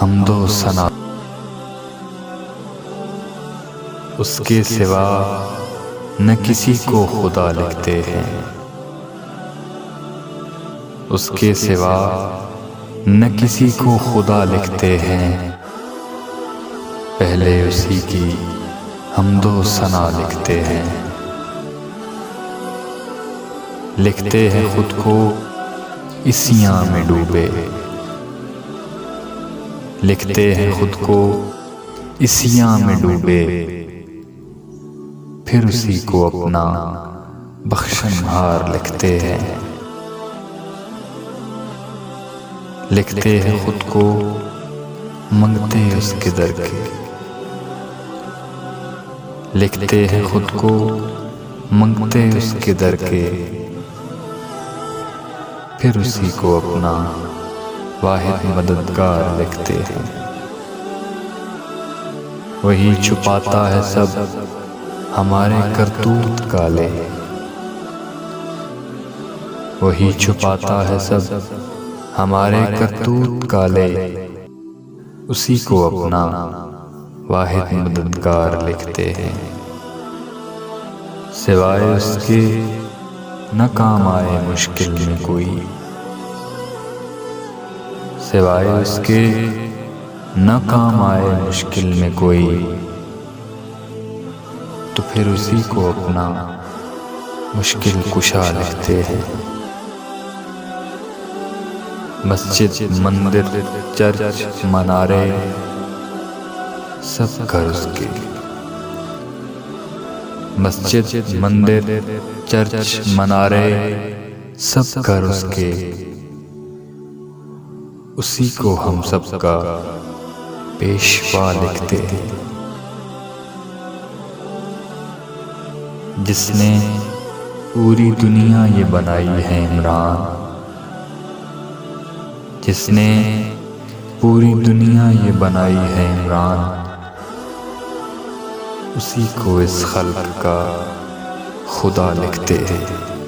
हमदो सना। उसके सिवा न किसी को खुदा लिखते हैं। उसके सिवा न किसी को खुदा लिखते हैं। पहले उसी की हम दो सना लिखते हैं। लिखते हैं खुद को इसियाँ में डूबे। लिखते हैं खुद को, इसिया में डूबे। फिर उसी को अपना बख्शनहार लिखते हैं। लिखते हैं खुद को, मंगते हैं उसके दर के। लिखते हैं खुद को, मंगते हैं उसके दर के। फिर उसी को अपना वाहिद मददगार लिखते हैं। वही छुपाता है सब हमारे करतूत काले। वही छुपाता है सब हमारे करतूत काले। उसी को अपना वाहिद मददगार लिखते हैं। सिवाय उसके न काम आए मुश्किल में कोई। सिवाय उसके न काम आए मुश्किल में कोई तो फिर उसी को अपना मुश्किल कुशा लिखते हैं। मस्जिद, मंदिर, चर्च, मनारे, सब घर उसके। मस्जिद, मंदिर, चर्च, मनारे, सब घर उसके। उसी को हम सब का पेशवा लिखते हैं। जिसने पूरी दुनिया ये बनाई है इमरान। जिसने पूरी दुनिया ये बनाई है इमरान। उसी को इस खल्क का खुदा लिखते हैं।